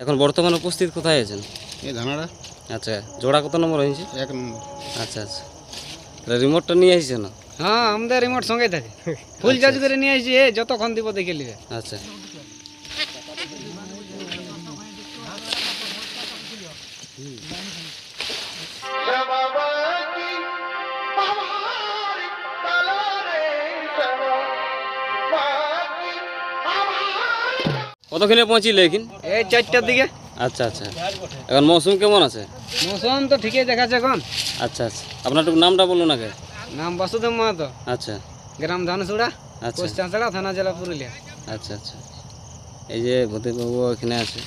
এখন বর্তমানে উপস্থিত কোথায় আছেন? এই ধানাড়া। আচ্ছা জোড়া কত নম্বর হয়েছে? এক নম্বর। আচ্ছা আচ্ছা। তাহলে রিমোটটা নিয়ে আসছে না হ্যাঁ আমাদের রিমোট সঙ্গে থাকে। ফুল চার্জ করে নিয়ে আসছি এ যতক্ষণ দিব দেখে নিবে। আচ্ছা। কতক্ষণে পৌঁছিলে এখান? এই চারটার দিকে। আচ্ছা আচ্ছা। এখন মৌসুম কেমন আছে? মৌসুম তো ঠিকই দেখাচ্ছে এখন। আচ্ছা আচ্ছা। আপনার একটু নামটা বলুন আগে। নাম বাসুদেব মাহাতো। আচ্ছা। গ্রাম ধানসুড়া আচ্ছা। চাঁচড়া থানা জেলা পুরুলিয়া। আচ্ছা আচ্ছা। এই যে ভূতিবাবু এখানে আছে।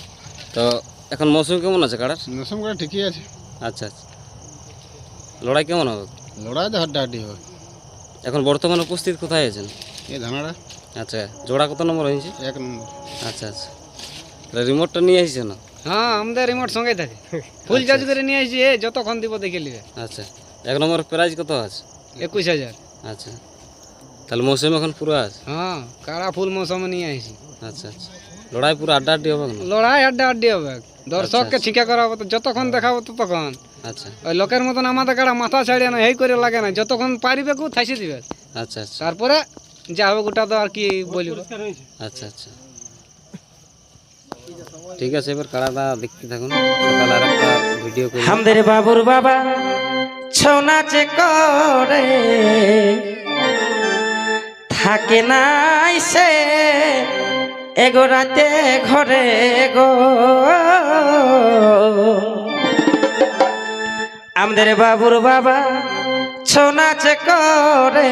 তো এখন মৌসুম কেমন আছে কাড়ার মৌসুম করে ঠিকই আছে। আচ্ছা আচ্ছা। লড়াই কেমন হবে? লড়াই তো হাড্ডাহাড্ডি হবে। এখন বর্তমানে উপস্থিত কোথায় আছেন? এই ধানাটা আচ্ছা জোড়া কত নম্বর হয়েছে? এক নম্বর। আচ্ছা আচ্ছা। তাহলে রিমোটটা নিয়ে আসছে না? হ্যাঁ আমাদের রিমোট সঙ্গে থাকে। ফুল চার্জ করে নিয়ে আসছি এ যতক্ষণ দিব দেখে নিবে। আচ্ছা এক নম্বর প্রাইজ কত আছে? একুশ হাজার। আচ্ছা তাহলে মৌসুম এখন পুরো আছে? হ্যাঁ কাড়া ফুল মৌসুমে নিয়ে আসছি আচ্ছা আচ্ছা। লড়াই পুরো আড্ডা আড্ডি হবে লড়াই আড্ডা আড্ডি হবে। দর্শককে ছিকা করাবো তো যতক্ষণ দেখাবো ততক্ষণ। আচ্ছা। ওই লোকের মতন আমাদের কাড়া মাথা ছাড়িয়ে না এই করে লাগে না যতক্ষণ পারিবে কু থাইসে দিবে। আচ্ছা আচ্ছা। তারপরে যা হবে গোটা তো আর কি বলব আচ্ছা আচ্ছা। ঠিক আছে এবার কাড়াটা দেখতে থাকুন। সকালে আর একটা ভিডিও করি আমাদের বাবুর বাবা ছৌ নাচে করে। থাকে নাই সে এগো রাতে ঘরে গো। আমাদের বাবুর বাবা ছৌ নাচে করে।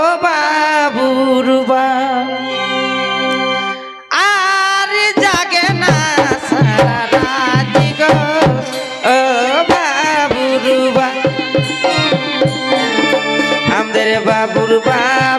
বাবুর বাবা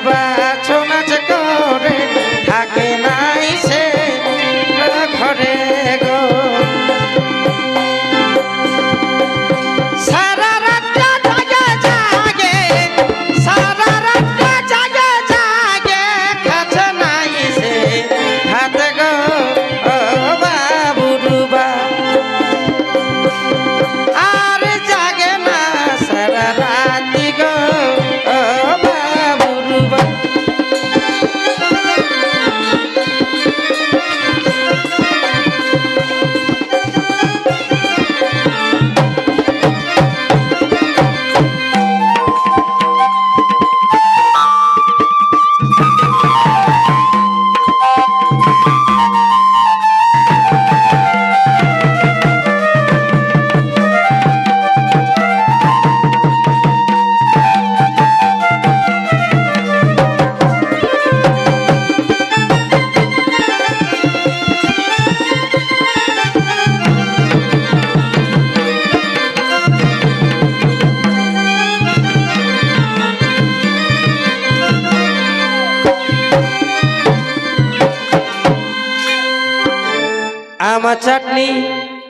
আমার চাটনি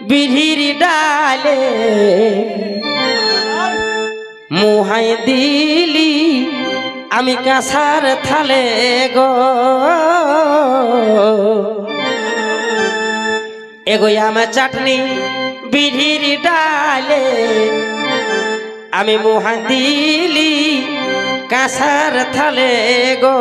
বিড়ির ডালে। মুহাই দিলি আমি কাঁসার থালে গো। এগোই আমার চাটনি বিড়ির ডালে। আমি মুহাই দিলি কাঁসার থালে গো।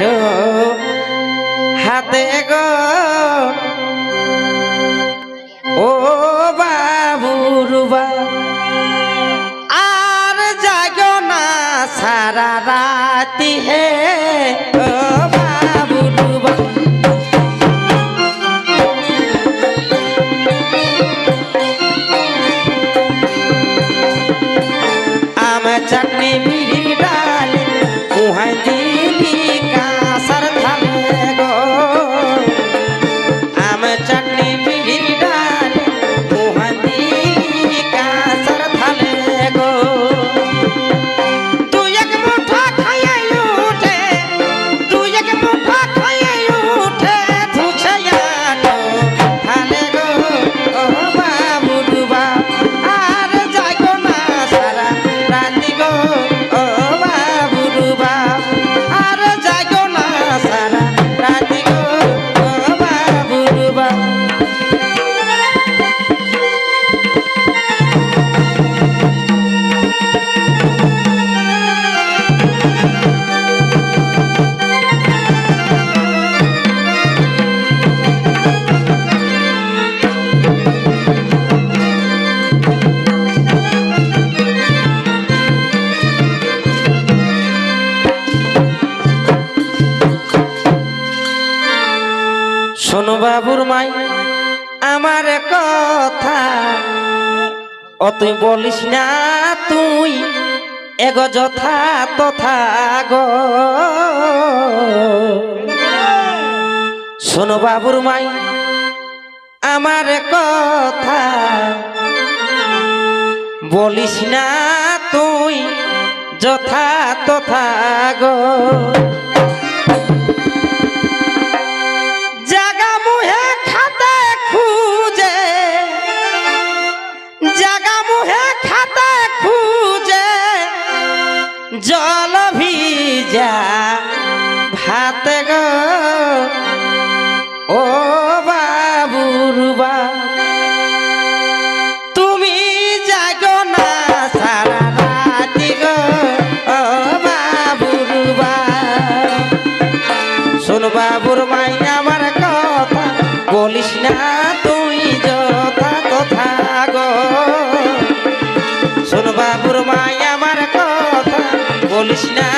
আঠো হাতে গো। ও বাবুরবা আর জাগো না সারা রাতি হে। বাবুর মাই, আমার কথা। ও তুই বলিস না তুই, এগ যথা তথা গো। শোনো বাবুর মাই, আমার কথা। বলিস না তুই, যথা তথা গো। ভিজা ভাত গো। ও বাবুরবা তুমি জাগো না সারা রাতি গো। ও বাবুরবা শোন বাবুর মাই বলিস